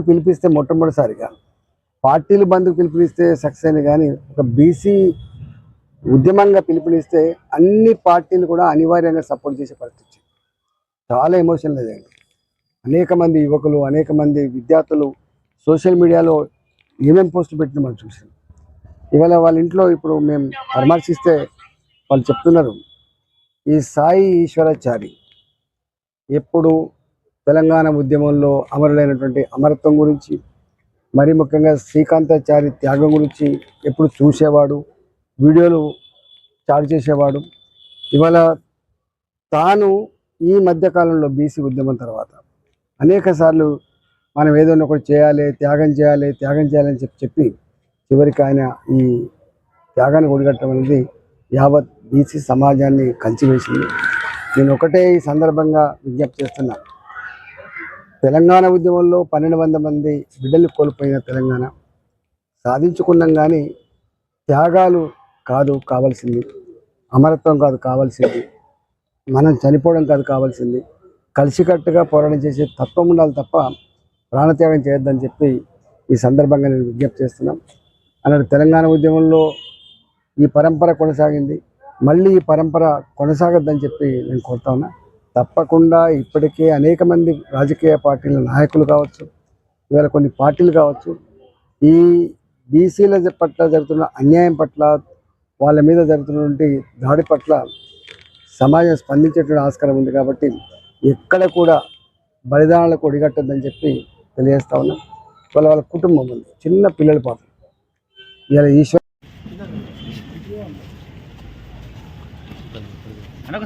పిలిపిస్తే మొట్టమొదటిసారిగా. పార్టీలు బంద్కు పిలిపిస్తే సక్సెస్ అయింది కానీ ఒక బీసీ ఉద్యమంగా పిలుపునిస్తే అన్ని పార్టీలు కూడా అనివార్యంగా సపోర్ట్ చేసే పరిస్థితి వచ్చింది. చాలా ఎమోషనల్ అదండి అనేక మంది యువకులు అనేక మంది విద్యార్థులు సోషల్ మీడియాలో ఏమేమి పోస్టులు పెట్టిన మనం చూసాం. ఇవాళ వాళ్ళ ఇంట్లో ఇప్పుడు మేము పరామర్శిస్తే వాళ్ళు చెప్తున్నారు ఈ సాయి ఈశ్వరాచారి ఎప్పుడు తెలంగాణ ఉద్యమంలో అమరులైనటువంటి అమరత్వం గురించి మరి ముఖ్యంగా శ్రీకాంతాచారి త్యాగం గురించి ఎప్పుడు చూసేవాడు వీడియోలు చాటు చేసేవాడు. ఇవాళ తాను ఈ మధ్యకాలంలో బీసీ ఉద్యమం తర్వాత అనేక సార్లు మనం ఏదైనా ఒకటి చేయాలి త్యాగం చేయాలి త్యాగం చేయాలని చెప్పి చెప్పి చివరికి ఆయన ఈ త్యాగాన్ని ఒడిగట్టడం అనేది యావత్ బీసీ సమాజాన్ని కలిసివేసింది నేను ఒకటే ఈ సందర్భంగా విజ్ఞప్తి చేస్తున్నాను తెలంగాణ ఉద్యమంలో పన్నెండు వంద మంది బిడ్డలు కోల్పోయిన తెలంగాణ. సాధించుకున్నాం కానీ త్యాగాలు కాదు కావాల్సింది. అమరత్వం కాదు కావాల్సింది. మనం చనిపోవడం కాదు కావాల్సింది. కలిసికట్టుగా పోరాటం చేసే తత్వం ఉండాలి తప్ప ప్రాణత్యాగం చేయొద్దని చెప్పి ఈ సందర్భంగా నేను విజ్ఞప్తి చేస్తున్నాం. అలాంటి తెలంగాణ ఉద్యమంలో ఈ పరంపర కొనసాగింది. మళ్ళీ ఈ పరంపర కొనసాగద్దని చెప్పి నేను కోరుతా ఉన్నా. తప్పకుండా ఇప్పటికే అనేక మంది రాజకీయ పార్టీల నాయకులు కావచ్చు ఇవాళ కొన్ని పార్టీలు కావచ్చు ఈ బీసీల పట్ల జరుగుతున్న అన్యాయం పట్ల వాళ్ళ మీద జరుగుతున్నటువంటి దాడి పట్ల సమాజం స్పందించేటువంటి ఆస్కారం ఉంది కాబట్టి ఎక్కడ కూడా బలిదానాలకు ఒడిగట్టద్దని చెప్పి తెలియజేస్తా ఉన్నాం. వాళ్ళ వాళ్ళ కుటుంబం ఉంది చిన్న పిల్లల పాపం. ఇలా ఈశ్వర్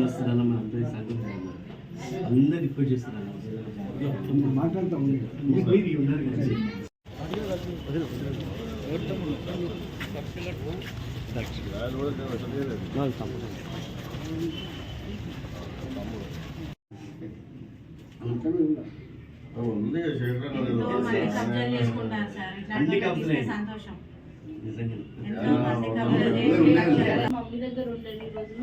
వస్తున్నాను మన అందరి సంఘం అందరు రిక్వెస్ట్ చేస్తున్నాను మాట్లాడతాం ఉన్నారు సంతోషం. మమ్మీ దగ్గర ఉండండి రోజు